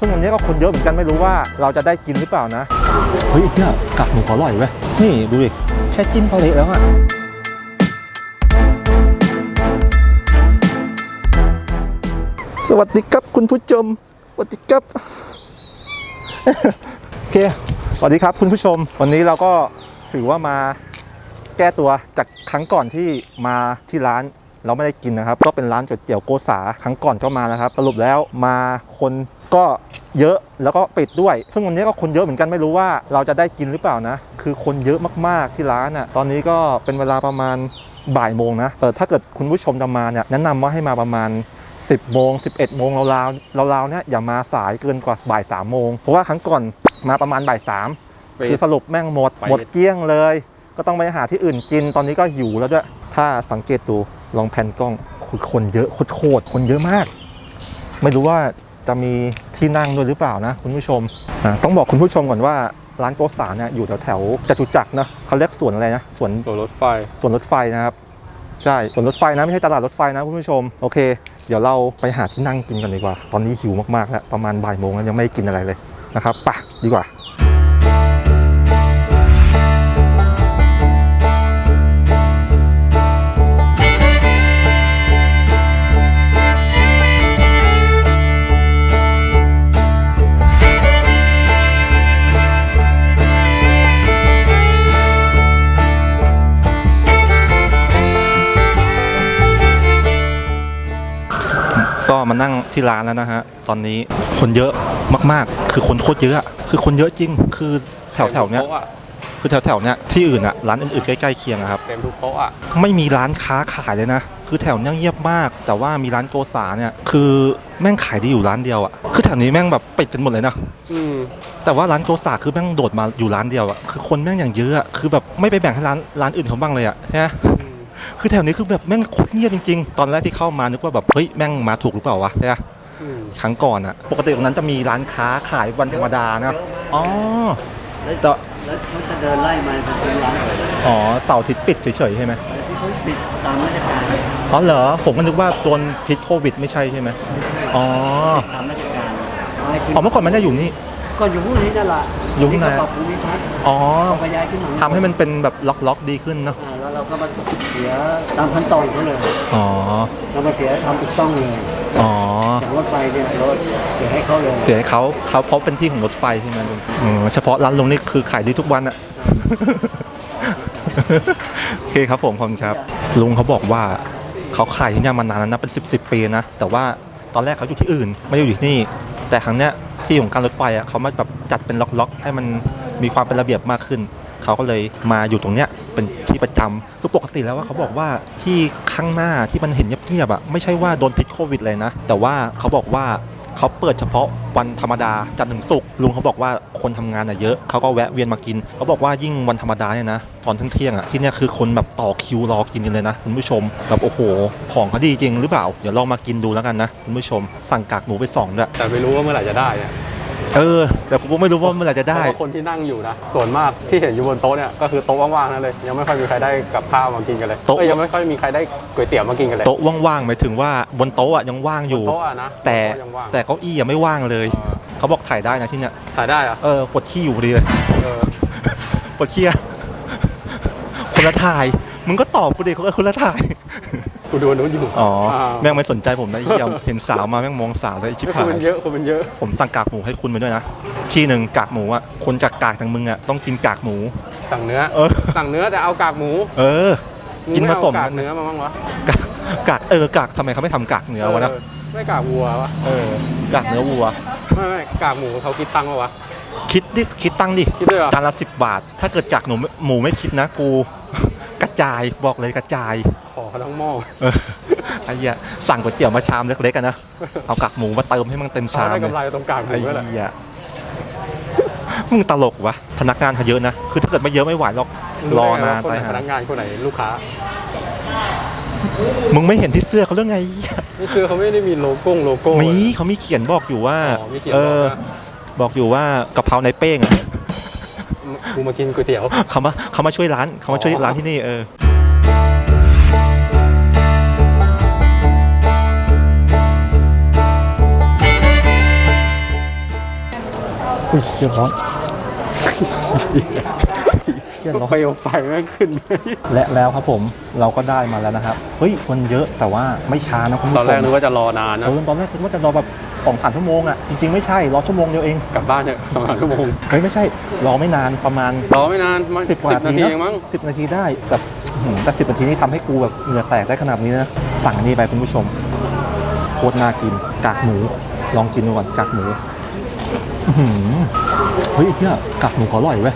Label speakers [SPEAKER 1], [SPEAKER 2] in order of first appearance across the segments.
[SPEAKER 1] ซึ่งวันนี้ก็คนเยอะเหมือนกันไม่รู้ว่าเราจะได้กินหรือเปล่านะ เฮ้ยเนี่ยกากหมูขออร่อยเว้ยนี่ดูดิแค่จิ้มก็เละแล้วอะสวัสดีครับคุณผู้ชมสวัสดีครับ โอเคสวัสดีครับคุณผู้ชม วันนี้เราก็ถือว่ามาแก้ตัวจากครั้งก่อนที่มาที่ร้านเราไม่ได้กินนะครับ ก็เป็นร้านก๋วยเตี๋ยวโกษาครั้งก่อนก็มานะครับ สรุปแล้วมาคน ก็เยอะแล้วก็ปิดด้วย ซึ่งวันนี้ก็คนเยอะเหมือนกันไม่รู้ว่าเราจะได้กินหรือเปล่านะ คือคนเยอะมากๆที่ร้านอะตอนนี้ก็เป็นเวลาประมาณบ่ายโมงนะแต่ถ้าเกิดคุณผู้ชมจะมาเนี่ยแนะนำว่าให้มาประมาณ 10โมง11โมงราวๆราวๆเนี่ยอย่ามาสายเกินกว่าบ่าย3โมงเพราะว่าครั้งก่อนมาประมาณบ่ายสามคือสรุปแม่งหมด
[SPEAKER 2] ไป
[SPEAKER 1] หมดเกลี้ยงเลย ก็ต้องไปหาที่อื่นกินตอนนี้ก็หิวแล้วด้วยถ้าสังเกตดูลองแผ่นกล้องคนคนเยอะโคตรๆคนเยอะมาก ไม่รู้ว่า จะมีที่นั่งด้วยหรือเปล่านะคุณผู้ชมอะต้องบอกคุณผู้ชมก่อนว่าร้านโกสาเนี่ยอยู่แถวแถวๆจตุจักรนะเขาเรียกสวนอะไรนะสวน
[SPEAKER 2] ส่วนรถไฟ
[SPEAKER 1] สวนรถไฟนะครับ ใช่สวนรถไฟนะไม่ใช่ตลาดรถไฟนะคุณผู้ชมโอเค เดี๋ยวเราไปหาที่นั่งกินกันดีกว่า ตอนนี้หิวมากๆแล้วประมาณบ่ายโมงแล้วยังไม่ได้กินอะไรเลยนะครับไปะดีกว่า มานั่งที่ร้านแล้วนะฮะ ตอนนี้คนเยอะมากๆ คือคนโคตรเยอะอะคือคนเยอะจริง คือแถวแถวๆเนี้ย
[SPEAKER 2] ต็มทุกโต๊ะอะ
[SPEAKER 1] คือแถวแถวๆเนี้ยที่อื่นอะร้านอื่นๆใกล้ๆเคียงอะครับ
[SPEAKER 2] เต็มทุกโต๊ะอะ
[SPEAKER 1] ไม่มีร้านค้าขายเลยนะ คือแถวเนี้ยเงียบมาก แต่ว่ามีร้านโกษาเนี่ย คือแม่งขายดีอยู่ร้านเดียวอะคือแถวนี้แม่งแบบปิดกันหมดเลยนะ
[SPEAKER 2] อืม
[SPEAKER 1] แต่ว่าร้านโกษาคือแม่งโดดมาอยู่ร้านเดียวอะคือคนแม่งอย่างเยอะอะคือแบบไม่ไปแบ่งให้ร้านร้านอื่นเขาบ้างเลยอะใช่ไหม
[SPEAKER 2] อืม
[SPEAKER 1] คือแถวนี้คือแบบแม่งโคตรเงียบจริงๆ ตอนแรกที่เข้ามานึกว่าแบบเฮ้ยแม่งมาถูกหรือเปล่าวะใช่ไหม
[SPEAKER 2] อืม
[SPEAKER 1] ครั้งก่อนอะปกติตรงนั้นจะมีร้านค้าขายวันธรรมดานะอ๋อแต่
[SPEAKER 3] แล้วเขาจะเดินไล่มาเป็นร้านอะไร
[SPEAKER 1] อ๋อเสาร์อาทิตย์ปิดเฉยๆใช่ไหม
[SPEAKER 3] ที่เขาปิดตามราชการ
[SPEAKER 1] อ๋อเหรอผมก็นึกว่าโดนพิษโควิดไม่ใช่ใช่ไหมอ๋อ
[SPEAKER 3] ตามราชการเอาให้ขึ้น
[SPEAKER 1] อ๋อเมื่อก่อนมันจะอยู่นี่
[SPEAKER 3] ก็อยู่พวกนี้นั่นแหละ
[SPEAKER 1] อยู่ข้างใน
[SPEAKER 3] ที่เขาปรับภูมิทัศน์
[SPEAKER 1] อ๋อ
[SPEAKER 3] เขาขยายขึ้นมา
[SPEAKER 1] ทำให้มันเป็นแบบล็อกๆดีขึ้นเนอะ
[SPEAKER 3] อ่าแล้ว เราก็มาเสียตามขั้นตอนเขาเลย
[SPEAKER 1] อ๋อ
[SPEAKER 3] เรามาเสียทำถูกต้องเลย
[SPEAKER 1] อ๋อ
[SPEAKER 3] อย่างรถไฟเนี่ยเราเสียให้เขาเลย
[SPEAKER 1] เสียให้เขาเขาเพราะเป็นที่ของรถไฟใช่ไหมลุงอืมเฉพาะร้านลุงนี่คือขายดีทุกวันอะ โอเคครับผมขอบคุณครับ ลุงเขาบอกว่าเขาขายที่นี่มานานแล้วนะเป็น 10บสปีนะ แต่ว่าตอนแรกเขาอยู่ที่อื่น ไม่ได้อยู่ที่นี่ แต่ครั้งเนี้ยที่ของการรถไฟอะเขามาแบบจัดเป็นล็อกๆ ให้มันมีความเป็นระเบียบมากขึ้น เขาก็เลยมาอยู่ตรงเนี้ยเป็นที่ประจำคือปกติแล้วว่าเขาบอกว่าที่ข้างหน้าที่มันเห็นเงียบๆอะไม่ใช่ว่าโดนพิษโควิดเลยนะ แต่ว่าเขาบอกว่าเขาเปิดเฉพาะวันธรรมดาจันทร์ถึงศุกร์ลุงเขาบอกว่าคนทำงานอะเยอะเขาก็แวะเวียนมากิน เขาบอกว่ายิ่งวันธรรมดาเนี่ยนะตอนเที่ยงอะที่เนี่ยคือคนแบบต่อคิวรอกินกันเลยนะคุณผู้ชมแบบโอ้โห ของเขาดีจริงหรือเปล่า เดี๋ยวลองมากินดูแล้วกันนะคุณผู้ชม สั่งกากหมูไปสองด้วย
[SPEAKER 2] แต่ไม่รู้ว่าเมื่อไหร่จะได้ เนี่ย
[SPEAKER 1] เออ แต่ผมก็ไม่รู้ว่าเมื่อไหร่จะได้
[SPEAKER 2] เพราะว่าคนที่นั่งอยู่นะ ส่วนมากที่เห็นอยู่บนโต๊ะเนี่ยก็คือโต๊ะว่างๆนั่นเลย ยังไม่ค่อยมีใครได้กับข้าวมากินกันเลย
[SPEAKER 1] โต๊ะ
[SPEAKER 2] เอ้ยยังไม่ค่อยมีใครได้ก๋วยเตี๋ยวมากินกันเลย
[SPEAKER 1] โต๊ะว่างๆหมายถึงว่าบนโต๊ะอะยังว่างอยู่
[SPEAKER 2] โต๊ะอะนะ
[SPEAKER 1] แต่
[SPEAKER 2] โะยังว่าง
[SPEAKER 1] แต่เก้าอี้ยังไม่ว่างเลย
[SPEAKER 2] เออ
[SPEAKER 1] เขาบอกถ่ายได้นะที่เนี่ย
[SPEAKER 2] ถ่ายได้อะ
[SPEAKER 1] เออปวดขี้อยู่พอดีเลย
[SPEAKER 2] เออ
[SPEAKER 1] ปวดขี้อะคนละถ่าย มึงก็ตอบกูดิเขาคนละถ่าย
[SPEAKER 2] กูดูอันนู้นอยู่
[SPEAKER 1] อ๋อาแม่งไม่สนใจผมนะไอ้เหี้ยเห็นสาวมาแม่งมองสาวเลยไอ้ชิบ
[SPEAKER 2] ค
[SPEAKER 1] หาน
[SPEAKER 2] มัน
[SPEAKER 1] ย
[SPEAKER 2] เยอะคนมันเยอะ
[SPEAKER 1] ผมสั่งกากหมูให้คุณไปด้วยนะที่หนึ่งกากหมูอะคนจากกากทางมึงอะต้องกินกากหมู
[SPEAKER 2] สั่งเนื้อ
[SPEAKER 1] เออ
[SPEAKER 2] สั่งเนื้อแต่เอากากหมู
[SPEAKER 1] เออ
[SPEAKER 2] ง
[SPEAKER 1] กินผสม
[SPEAKER 2] ไเอากา
[SPEAKER 1] กั
[SPEAKER 2] ก
[SPEAKER 1] น
[SPEAKER 2] เนื้อมาบ้างวะ
[SPEAKER 1] กากกากเออกากทำไมเขาไม่ทำกากเนื้อวะนะ
[SPEAKER 2] เออไม่กากวัววะ
[SPEAKER 1] เออกากเนื้อวัว
[SPEAKER 2] ไม่ไม่กากหมูเขาคิดตังค์ปะวะ
[SPEAKER 1] คิดดิคิดตั้งดิ
[SPEAKER 2] คิดด้วยเหรอ
[SPEAKER 1] จานละสิบบาท ถ้าเกิดจากหนูหมูไม่คิดนะกู กระจายบอกเลยกระจาย
[SPEAKER 2] ขอ เขาทั้งหม้อ
[SPEAKER 1] เออไอ้เหี้ยสั่งก๋วยเตี๋ยวมาชามเล็กๆกันนะ เอากากหมูมาเติมให้มันเต็ม
[SPEAKER 2] เขา
[SPEAKER 1] ชาม
[SPEAKER 2] ได้
[SPEAKER 1] เลย
[SPEAKER 2] กำไรตรงกากหมู
[SPEAKER 1] ไอ้
[SPEAKER 2] ด้วยแหละ
[SPEAKER 1] เหี้ยมึงตลกวะพนักงานเขาเยอะนะ คือถ้าเกิดไม่เยอะไม่ไหวหรอกรอนาน
[SPEAKER 2] คน
[SPEAKER 1] ไป
[SPEAKER 2] ไหน
[SPEAKER 1] หา
[SPEAKER 2] พนักงานคนไหนลูกค้า
[SPEAKER 1] มึงไม่เห็นที่เสื้อเขาเรื่องไงเหี้ย
[SPEAKER 2] นี่คือเขาไม่ได้มีโลโก้โลโก้
[SPEAKER 1] มีเขามีเขียนบอกอยู่ว่า
[SPEAKER 2] อ๋อมีเขียน
[SPEAKER 1] เอ
[SPEAKER 2] บอก
[SPEAKER 1] อ
[SPEAKER 2] นะ
[SPEAKER 1] บอกอยู่ว่ากะเพราในเป้งอะ
[SPEAKER 2] กูมากินก๋วยเตี๋ยว
[SPEAKER 1] เขามาเขามาช่วยร้านเขามาช่วย
[SPEAKER 2] อ๋อ
[SPEAKER 1] ร้านที่นี่เออ อุ้ยเรียบร้อยเรียร้อย
[SPEAKER 2] เปลวไฟแม่งขึ้น
[SPEAKER 1] และแล้วครับผมเราก็ได้มาแล้วนะครับ เฮ้ยมันเยอะแต่ว่าไม่ช้านะคุณผู้ชม
[SPEAKER 2] ตอนแรกนึกว่าจะรอนานนะ
[SPEAKER 1] เออตอนแรกคิดว่าจะรอแบบสองสามชั่วโมงอะจริงๆไม่ใช่รอชั่วโมงเดียวเอง
[SPEAKER 2] กลับบ้านเนี่ยสองสามชั่วโมง
[SPEAKER 1] เฮ้ยไม่ใช่รอไม่นานประมาณ
[SPEAKER 2] รอไม่นาน
[SPEAKER 1] สิบกว่านาที
[SPEAKER 2] เอ
[SPEAKER 1] นะ
[SPEAKER 2] งมั้ง
[SPEAKER 1] สิบนาทีได้แบบแต่สิบนาทีนี่ทำให้กูแบบเหงื่อแตกได้ขนาดนี้นะสั่งอันนี้ไปคุณผู้ชมโคตรน่ากินกากหมูลองกินดูก่อนกากหมู เฮ้ยไอ้เหี้ยกากหมูเขาอร่อยเว้ย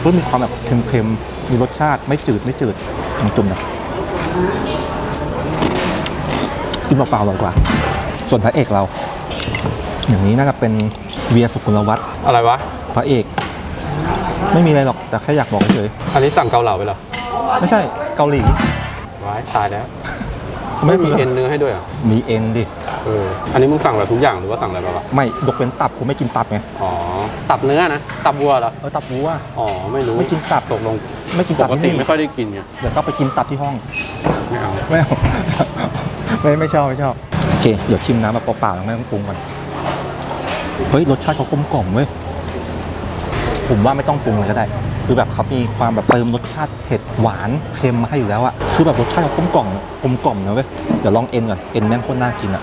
[SPEAKER 1] เฮ้ยมีความแบบเค็มๆ มีรสชาติไม่จืดไม่จืดจุ่มๆนะกินเปล่าๆอร่อยกว่า ส่วนพระเอกเรา อย่างนี้น่าจะเป็นเวียสุกุลวัฒน์
[SPEAKER 2] อะไรวะ
[SPEAKER 1] พระเอก ไม่มีอะไรหรอกแต่แค่อยากบอกเฉย
[SPEAKER 2] อันนี้สั่งเกาเหลาไปเหรอ
[SPEAKER 1] ๆไม่ใช่เกาหลี
[SPEAKER 2] ว้ายตายแล้ว
[SPEAKER 1] ไม่
[SPEAKER 2] ไม่
[SPEAKER 1] มี
[SPEAKER 2] มีเอ็นเนื้อให้ด้วยเหรอะ
[SPEAKER 1] มีเอ็นดิ
[SPEAKER 2] เอออันนี้มึงสั่งแบบทุกอย่างหรือว่าสั่งอะไรไปวะ
[SPEAKER 1] ไม่ยกเว้นตับกูไม่กินตับไง
[SPEAKER 2] อ๋อ ตับเนื้อนะ ตับวัวเหรอ
[SPEAKER 1] เออตับวัว
[SPEAKER 2] อ๋อ ไม่รู้
[SPEAKER 1] ไม่กินตับ
[SPEAKER 2] ตกลง
[SPEAKER 1] ไม่กิน
[SPEAKER 2] ป
[SPEAKER 1] ตับ
[SPEAKER 2] ก
[SPEAKER 1] ที่
[SPEAKER 2] ติ
[SPEAKER 1] นี่
[SPEAKER 2] ไม่ค่อยได้กินไง
[SPEAKER 1] เดี๋ยวก็ไปกินตับที่ห้อง
[SPEAKER 2] ไม่เอา
[SPEAKER 1] ไม่เอา ไม่ไม่ชอบไม่ชอบโอเค เดี๋ยวชิมน้ำแบบเปล่าๆแล้วไม่ต้องปรุงก่อนเฮ้ยรสชาติเขากลมกล่อมเว้ยผมว่าไม่ต้องปรุงเลยก็ได้ คือแบบเขามีความแบบเติมรสชาติเผ็ดหวานเค็มมาให้อยู่แล้วอะคือแบบรสชาติเขากลมกล่อมกลมกล่อมนะเว้ยเดี๋ยวลองเอ็นก่อนเอ็นแม่งโคตรน่ากินอะ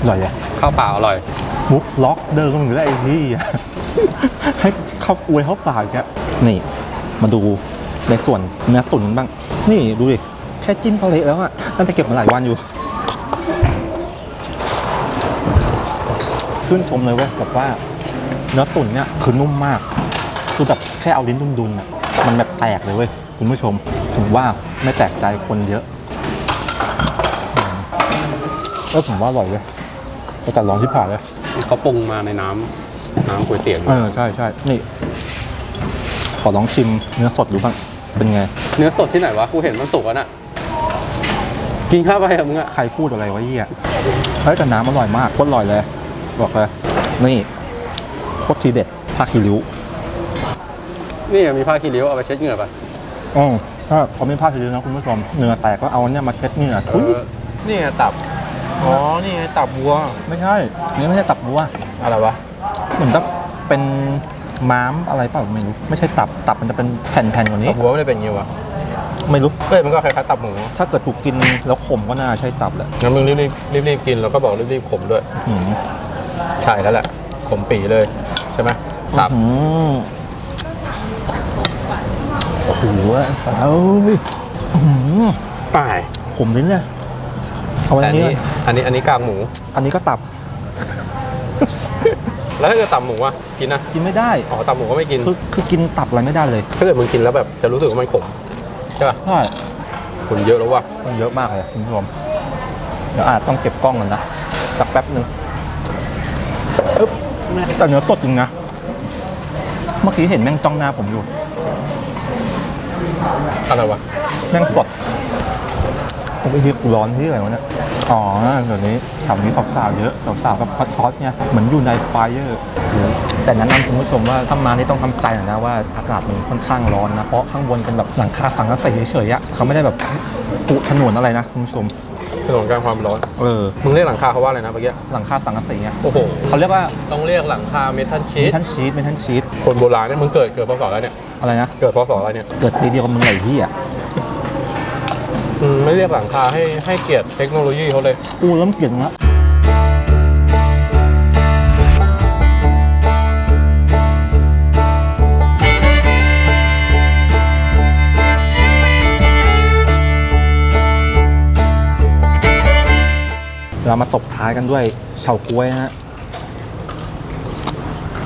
[SPEAKER 1] อร่อยอะ
[SPEAKER 2] ข้าวเปล่าอร่อย
[SPEAKER 1] มุกล็อกเดินกันอยู่แล้วไอ้ที่ ให้เข้าอวยเข้าปากแกนี่ มาดูในส่วนเนื้อตุ๋นกันบ้าง นี่ดูดิ แค่จิ้มก็เละแล้วอะน่าจะเก็บมาหลายวันอยู่ ขึ้นชมเลยเว้ยแบบว่า เนื้อตุ๋นเนี่ยคือนุ่มมากคือแบบแค่เอาลิ้นดุนๆอะมันแบบแตกเลยเว้ยคุณผู้ชมถึงว่าไม่แปลกใจคนเยอะอืมเออผมว่าอร่อยเว้ย แต่กัดร้อนที่ผ่านเลย
[SPEAKER 2] เขาปรุงมาในน้ำน้ำก๋วยเตี๋ยว
[SPEAKER 1] เออใช่ใช่นี่ ขอลองชิมเนื้อสดดูบ้างเป็นไง
[SPEAKER 2] เนื้อสดที่ไหนวะกูเห็นมันสุกแล้วน่ะกินข้าวไปอะมึงอะ
[SPEAKER 1] ใครพูดอะไรวะเหี้ยเฮ้ยแต่น้ำอร่อยมากโคตรอร่อยเลย บอกเลยนี่โคตรทีเด็ดผ้าคีริ้ว
[SPEAKER 2] นี่มีผ้าคีริ้วเอาไปเช็ดเหงื่อปะ
[SPEAKER 1] อ๋อถ้าเขาไม่ผ้าคีริ้วนะคุณผู้ชมเนื้อแตกก็เอาเนี่ยมาเช็ดเหงื่อทุย
[SPEAKER 2] นี่ไงตับ อ๋อ นี่ไงตับวัว
[SPEAKER 1] ไม่ใช่นี่ไม่ใช่ตับวัว
[SPEAKER 2] อะไรวะ
[SPEAKER 1] เหมือนกับเป็นม้ามอะไรเปล่าไม่รู้ ไม่ใช่ตับ ตับมันจะเป็นแผ่นๆกว่านี้
[SPEAKER 2] ตับวัวไม่ได้เป็นอย่างงี้วะ
[SPEAKER 1] ไม่รู้
[SPEAKER 2] เฮ้ยมันก็คล้ายๆตับหมู
[SPEAKER 1] ถ้าเกิดถูกกินแล้วขมก็น่าใช่ตับแหละ
[SPEAKER 2] งั้นมึงรีบรีบรีบๆกินแล้วก็บอกรีบๆขมด้วย
[SPEAKER 1] อืม
[SPEAKER 2] ใช่แล้วแหละขมปีเลยใช่ไหมตับ
[SPEAKER 1] อืมโอ้โหเอาอื้อหือ
[SPEAKER 2] ป่าย
[SPEAKER 1] ขมลิ้นเลย เอา
[SPEAKER 2] แต่
[SPEAKER 1] อั
[SPEAKER 2] อั
[SPEAKER 1] น
[SPEAKER 2] น
[SPEAKER 1] นี้
[SPEAKER 2] นี้ อันนี้อันนี้กากหมู
[SPEAKER 1] อันนี้ก็ตับ
[SPEAKER 2] แล้วถ้าเกิดตับหมูอะกินนะ
[SPEAKER 1] กินไม่ได้
[SPEAKER 2] อ๋อตับหมูก็ไม่กิน
[SPEAKER 1] คือคือกินตับอะไรไม่ได้เลย
[SPEAKER 2] ถ้าเกิดมึงกินแล้วแบบจะรู้สึกว่ามันขมใช่ป่ะ
[SPEAKER 1] ใช่
[SPEAKER 2] คนเยอะแล้วว่ะ
[SPEAKER 1] คนเยอะมากเลยคุณผู้ชมเดี๋ยวอาจต้องเก็บกล้องก่อนนะสักแป๊บหนึ่งอึ๊บแต่เนื้อสดจริงนะเมื่อกี้เห็นแม่งจ้องหน้าผมอยู่
[SPEAKER 2] อะไรวะ
[SPEAKER 1] แม่งสดผม ไปเรียกร้อนที่อะไรวะเนี่ย อ๋อเดี๋ยวนี้แถวนี้สาวๆเยอะสาวๆกับฮอตๆเนี่ยเหมือนอยู่ในไฟเออร์แต่แนะนำคุณผู้ชมว่าถ้ามานี่ต้องทำใจหน่อยนะว่าอากาศมันค่อนข้างร้อนนะ เพราะข้างบนเป็นแบบหลังคาสังกะสีเฉยๆอะเขาไม่ได้แบบปุถนนอะไรนะคุณผู้ชม
[SPEAKER 2] ถนนกลางความร้อน
[SPEAKER 1] เออ
[SPEAKER 2] มึงเรียกหลังคาเขาว่าอะไรนะเมื่อกี้
[SPEAKER 1] หลังคาสังกะสีอะ
[SPEAKER 2] โอ้โห
[SPEAKER 1] เขาเรียกว่า
[SPEAKER 2] ต้องเรียกหลังคาเมทัลชี
[SPEAKER 1] เม
[SPEAKER 2] ต
[SPEAKER 1] ทัลชีตเมทัลชีต
[SPEAKER 2] คนโบราณเนี่ยมึงเกิดเกิดพศอะไรเนี่ย
[SPEAKER 1] อะไรนะ
[SPEAKER 2] เกิดพศอะไรเนี่ย
[SPEAKER 1] เกิดปีเดียวกับมึงไหนที่อะ
[SPEAKER 2] อืมไม่เรียกหลังคาให้ให้เกียรติเทคโนโลยีเขาเลย
[SPEAKER 1] กูเริ่มเกลียดมึงละเรามาตบท้ายกันด้วยเฉาก๊วยนะฮะ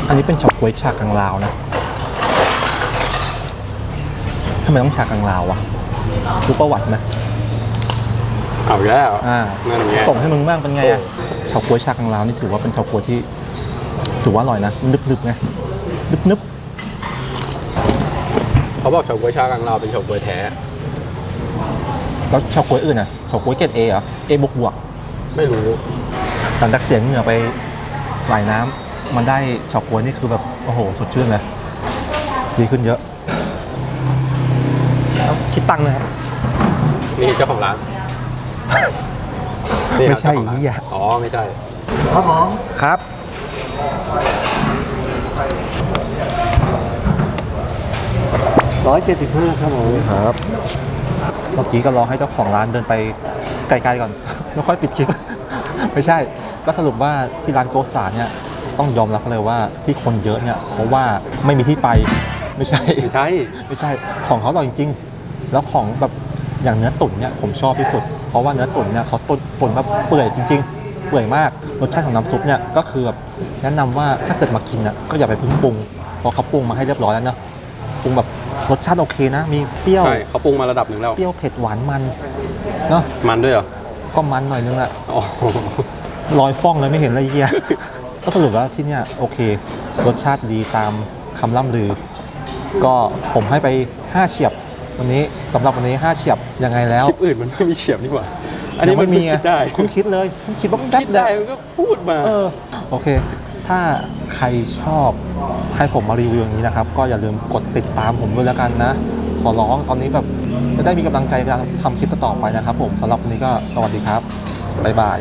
[SPEAKER 1] อันนี้เป็นเฉาก๊วยชากังลาวนะทำไมต้องชากังลาววะรู้ประวัติไหม
[SPEAKER 2] เอาอีกแล้ว
[SPEAKER 1] อ่า
[SPEAKER 2] นั่นไง
[SPEAKER 1] ส่งให้มึงบ้างเป็นไงอะเฉาก๊วยชากังลาวนี่ถือว่าเป็นเฉาก๊วยที่ ถือว่าอร่อยนะนึบๆไงนึบ
[SPEAKER 2] เขาบอกเฉาก๊วยชากังลาวเป็นเฉาก๊วยแท้
[SPEAKER 1] ๆแล้วเฉาก๊วยอื่นอะเฉาก๊วยเกรดเอเหรอเอบวกบวก
[SPEAKER 2] ไม่รู้
[SPEAKER 1] หลังจากเสียเหงื่อไปหลายน้ำมันได้เฉาก๊วยนี่คือแบบโอ้โหสดชื่นเลยดีขึ้นเยอะแล้วคิดตังค์นะครับ
[SPEAKER 2] นี่เจ้าของร้าน นี่ครับ
[SPEAKER 1] ไม่ใช่
[SPEAKER 2] เจ้าของร้าน
[SPEAKER 1] เหี้ย
[SPEAKER 2] อ๋อไม่ใช่
[SPEAKER 3] ครับผม
[SPEAKER 1] ครับ
[SPEAKER 3] ร้อยเจ็ดสิบห้าครับผม
[SPEAKER 1] ครับ เมื่อกี้ก็รอให้เจ้าของร้านเดินไปไกลๆก่อน แล้วค่อยปิดคลิป ไม่ใช่ก็สรุปว่าที่ร้านโกสาเนี่ยต้องยอมรับเลยว่าที่คนเยอะเนี่ยเพราะว่าไม่มีที่ไปไม่ใช่
[SPEAKER 2] ไม่ใช่
[SPEAKER 1] ไม่ใช่ของเขาอร่อยจริงๆ แล้วของแบบอย่างเนื้อตุ๋นเนี่ยผมชอบที่สุด เพราะว่าเนื้อตุ๋นเนี่ยเขาตุ๋นตุ๋นแบบเปื่อยจริง ๆ เปื่อยมากรสชาติของน้ำซุปเนี่ยก็คือแบบแนะนำว่าถ้าเกิดมากินอะก็อย่าไปเพึ่งปรุงเพราะเขาปรุงมาให้เรียบร้อยแล้วเนาะปรุงแบบรสชาติโอเคนะ มีเปรี้ยว
[SPEAKER 2] ใช่เขาปรุงมาระดับหนึ่งแล้ว
[SPEAKER 1] เปรี้ยวเผ็ดหวานมันเนาะ
[SPEAKER 2] มันด้วยเหรอ
[SPEAKER 1] ก็มันหน่อยนึงอะ
[SPEAKER 2] อ๋อ
[SPEAKER 1] ลอยฟ้องเลยไม่เห็นอะไรเฮียก็สรุปว่าที่เนี่ยโอเค รสชาติดีตามคำล่ำลือ ก็ผมให้ไป 5 เฉียบ วันนี้สำหรับวันนี้5เฉียบยังไงแล้ว
[SPEAKER 2] คลิปอื่นมันไม่มีเฉียบนี่หว่า อันนี้
[SPEAKER 1] ยัง
[SPEAKER 2] มัน
[SPEAKER 1] ไม่มีไง
[SPEAKER 2] คิดได้
[SPEAKER 1] คุณคิดเลย คุณคิดว่าแป๊บ
[SPEAKER 2] คิด
[SPEAKER 1] เดียว
[SPEAKER 2] ได้มันก็พูดมา
[SPEAKER 1] เออ โอเค ถ้าใครชอบให้ผมมารีวิวอย่างนี้นะครับ ก็อย่าลืมกดติดตามผมด้วยแล้วกันนะ ขอร้องตอนนี้แบบจะได้มีกำลังใจในการทำคลิปต่อๆไปนะครับผมสำหรับวันนี้ก็สวัสดีครับ บ๊ายบาย